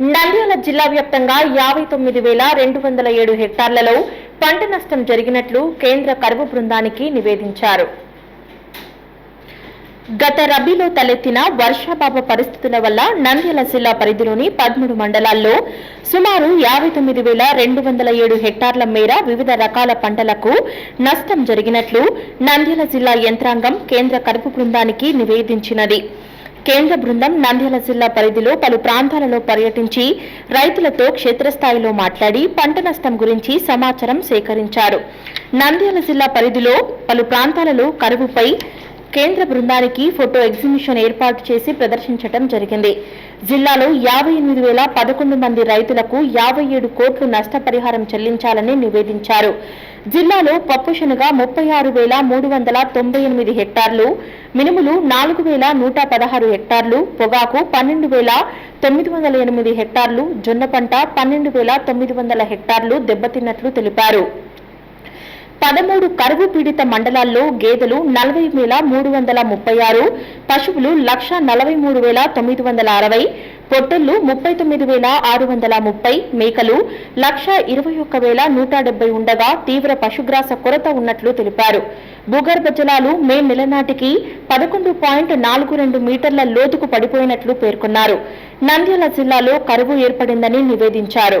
నంద్యాల జిల్లా వ్యాప్తంగా యాభై తొమ్మిది వేల రెండు వందల ఏడు హెక్టార్లలో పంట నష్టం జరిగినట్లు కేంద్ర కరువు బృందానికి నివేదించారు. గత రబీలో తలెత్తిన వర్షాభావ పరిస్థితుల వల్ల నంద్యాల జిల్లా పరిధిలోని పదమూడు మండలాల్లో సుమారు యాభై తొమ్మిది వేల రెండు వందల ఏడు హెక్టార్ల మేర వివిధ రకాల పంటలకు నష్టం జరిగినట్లు నంద్యాల జిల్లా యంత్రాంగం కేంద్ర కరువు బృందానికి నివేదించినది. కేంద్ర బృందం నంద్యాల జిల్లా పరిధిలో పలు ప్రాంతాలలో పర్యటించి రైతులతో క్షేత్రస్థాయిలో మాట్లాడి పంట నష్టం గురించి సమాచారం సేకరించారు. నంద్యాల జిల్లా పరిధిలో పలు ప్రాంతాలలో కరువుపై కేంద్ర బృందానికి ఫోటో ఎగ్జిబిషన్ ఏర్పాటు చేసి ప్రదర్శించడం జరిగింది. జిల్లాలో యాభై ఎనిమిది వేల పదకొండు మంది రైతులకు యాభై ఏడు కోట్లు నష్టపరిహారం చెల్లించాలని నివేదించారు. జిల్లాలో పప్పు శనగ ముప్పై ఆరు వేల మూడు వందల తొంభై ఎనిమిది హెక్టార్లు మినుములు నాలుగు వేల నూట పదహారు హెక్టార్లు పొగాకు పన్నెండు వేల తొమ్మిది వందల ఎనిమిది హెక్టార్లు జొన్న పంట పన్నెండు వేల తొమ్మిది వందల హెక్టార్లు దెబ్బతిన్నట్లు తెలిపారు. పదమూడు కరువు పీడిత మండలాల్లో గేదెలు నలభై వేల మూడు వందల ముప్పై ఆరు పశువులు లక్ష నలభై మూడు వేల తొమ్మిది వందల అరవై పొట్టెళ్ళు ముప్పై తొమ్మిది వేల ఆరు వందల ముప్పై మేకలు లక్ష ఇరవై ఒక్క వేల నూట డెబ్బై ఉండగా తీవ్ర పశుగ్రాస కొరత ఉన్నట్లు తెలిపారు. భూగర్భ జలాలు మే నెల నాటికి పదకొండు పాయింట్ నాలుగు రెండు మీటర్ల లోతుకు పడిపోయినట్లు పేర్కొన్నారు. నంద్యాల జిల్లాలో కరువు ఏర్పడిందని నివేదించారు.